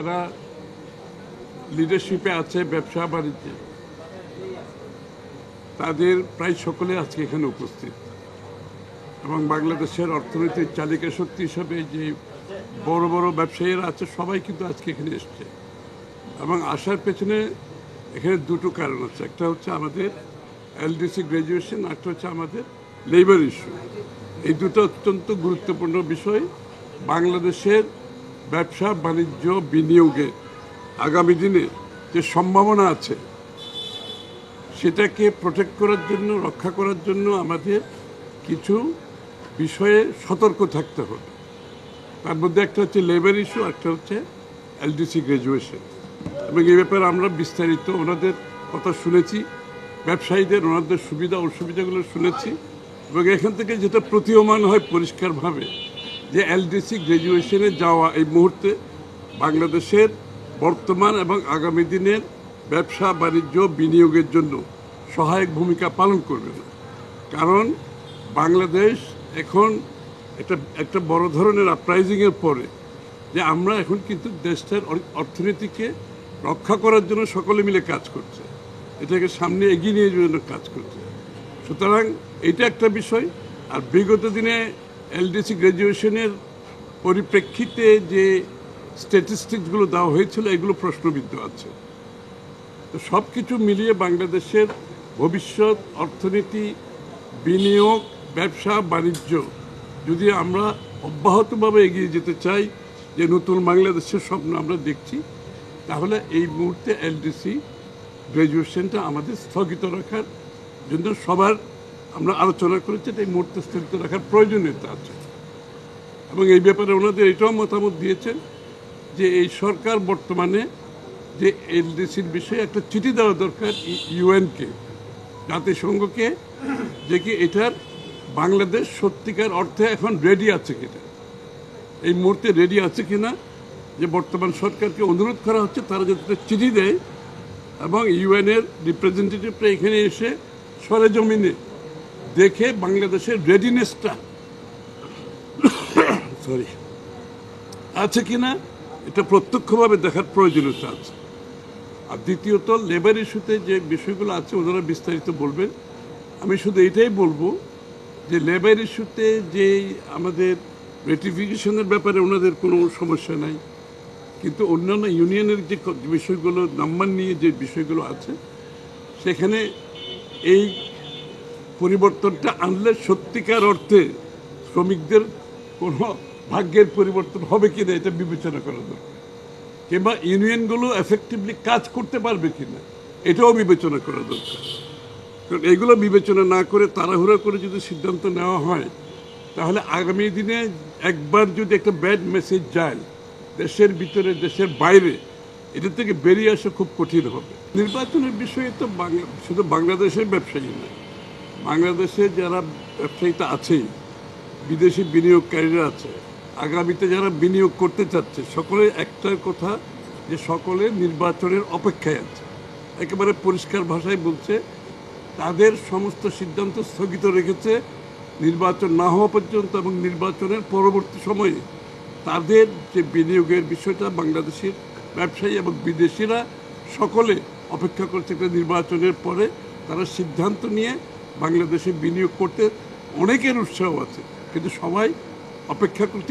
যারা লিডারশিপে আছে, ব্যবসা, বাণিজ্যে। তাদের প্রায় সকলে আজকে এখানে উপস্থিত। এবং বাংলাদেশের অর্থনৈতিক চালিকা শক্তি হিসাবে যে বড় বড় ব্যবসায়ীরা আছে, সবাই কিন্তু আজকে এখানে এসছে। এবং আসার পেছনে এখানে দুটো কারণ আছে। একটা হচ্ছে আমাদের এলডিসি গ্র্যাজুয়েশন একটা হচ্ছে আমাদের লেবার ইস্যু এই দুটো অত্যন্ত গুরুত্বপূর্ণ বিষয়। বাংলাদেশের ব্যবসা বাণিজ্য বিনিয়োগে আগামী দিনে যে সম্ভাবনা আছে, সেটাকে প্রোটেক্ট করার জন্য, রক্ষা করার জন্য আমাদের কিছু বিষয়ে সতর্ক থাকতে হবে। তার মধ্যে একটা হচ্ছে লেবার ইস্যু একটা হচ্ছে এলডিসি গ্র্যাজুয়েশন এবং এই ব্যাপারে আমরা বিস্তারিত ওনাদের কথা শুনেছি, ব্যবসায়ীদের, ওনাদের সুবিধা, অসুবিধাগুলো শুনেছি। এবং এখান থেকে যেটা প্রতীয়মান হয় পরিষ্কারভাবে যে এলডিসি গ্র্যাজুয়েশনে যাওয়া এই মুহূর্তে বাংলাদেশের বর্তমান এবং আগামী দিনের ব্যবসা, বাণিজ্য, বিনিয়োগের জন্য সহায়ক ভূমিকা পালন করবে না। কারণ বাংলাদেশ এখন একটা একটা বড় ধরনের আপরাইজিংয়ের পরে যে আমরা এখন কিন্তু দেশটার অর্থনীতিকে রক্ষা করার জন্য সকলে মিলে কাজ করছে। এটাকে সামনে এগিয়ে নিয়ে জন্য কাজ করছে। সুতরাং এটা একটা বিষয়। আর বিগত দিনে এলডিসি গ্র্যাজুয়েশনের পরিপ্রেক্ষিতে যে স্ট্যাটিস্টিক্সগুলো দেওয়া হয়েছিল, এগুলো প্রশ্নবিদ্ধ আছে। তো সব কিছু মিলিয়ে বাংলাদেশের ভবিষ্যৎ, অর্থনীতি, বিনিয়োগ, ব্যবসা, বাণিজ্য, যদি আমরা অব্যাহতভাবে এগিয়ে যেতে চাই, যে নতুন বাংলাদেশের স্বপ্ন আমরা দেখছি, তাহলে এই মুহূর্তে এলডিসি গ্র্যাজুয়েশনটা আমাদের স্থগিত রাখার জন্য সবার আমরা আলোচনা করেছি এটা এই মুহূর্তে স্থগিত রাখার প্রয়োজনীয়তা আছে। এবং এই ব্যাপারে ওনাদের এটাও মতামত দিয়েছেন যে এই সরকার বর্তমানে যে এলডিসির বিষয়ে একটা চিঠি দেওয়া দরকার ইউএনকে, জাতিসংঘকে, যে কি এটার বাংলাদেশ সত্যিকার অর্থে এখন রেডি আছে কিনা। এই মুহূর্তে রেডি আছে কিনা, যে বর্তমান সরকারকে অনুরোধ করা হচ্ছে, তারা যাতে চিঠি দেয় এবং ইউএনের রিপ্রেজেন্টেটিভরা এখানে এসে সরেজমিনে দেখে বাংলাদেশের রেডিনেসটা সরি আছে কিনা এটা প্রত্যক্ষভাবে দেখার প্রয়োজনীয়তা আছে। আর দ্বিতীয়ত লেবার ইস্যুতে যে বিষয়গুলো আছে, ওনারা বিস্তারিত বলবেন। আমি শুধু এটাই বলব যে লেবার ইস্যুতে যে আমাদের রেটিফিকেশনের ব্যাপারে ওনাদের কোনো সমস্যা নাই। কিন্তু অন্যান্য ইউনিয়নের যে বিষয়গুলো নাম্বার নিয়ে যে বিষয়গুলো আছে, সেখানে এই পরিবর্তনটা আনলে সত্যিকার অর্থে শ্রমিকদের কোনো ভাগ্যের পরিবর্তন হবে কি না, এটা বিবেচনা করা দরকার। কিংবা ইউনিয়নগুলো এফেক্টিভলি কাজ করতে পারবে কি না, এটাও বিবেচনা করা দরকার। কারণ এগুলো বিবেচনা না করে, তাড়াহুড়া করে যদি সিদ্ধান্ত নেওয়া হয়, তাহলে আগামী দিনে একবার যদি একটা ব্যাড মেসেজ যায়, দেশের ভিতরে, দেশের বাইরে, এটা থেকে বেরিয়ে আসা খুব কঠিন হবে। নির্বাচনের বিষয়ে তো বাংলা, শুধু বাংলাদেশের ব্যবসায়ী নয় বাংলাদেশে যারা ব্যবসায়ীটা আছেই বিদেশি বিনিয়োগকারীরা আছে, আগামীতে যারা বিনিয়োগ করতে চাচ্ছে, সকলে একটার কথা যে সকলে নির্বাচনের অপেক্ষায় আছে। একেবারে পরিষ্কার ভাষায় বলছে, তাদের সমস্ত সিদ্ধান্ত স্থগিত রেখেছে, নির্বাচন না হওয়া পর্যন্ত এবং নির্বাচনের পরবর্তী সময়ে তাদের যে বিনিয়োগের বিষয়টা বাংলাদেশের ব্যবসায়ী এবং বিদেশিরা সকলে অপেক্ষা করছে একটা নির্বাচনের পরে তারা সিদ্ধান্ত নিয়ে বাংলাদেশে বিনিয়োগ করতে অনেকের উৎসাহ আছে কিন্তু সবাই অপেক্ষা করতে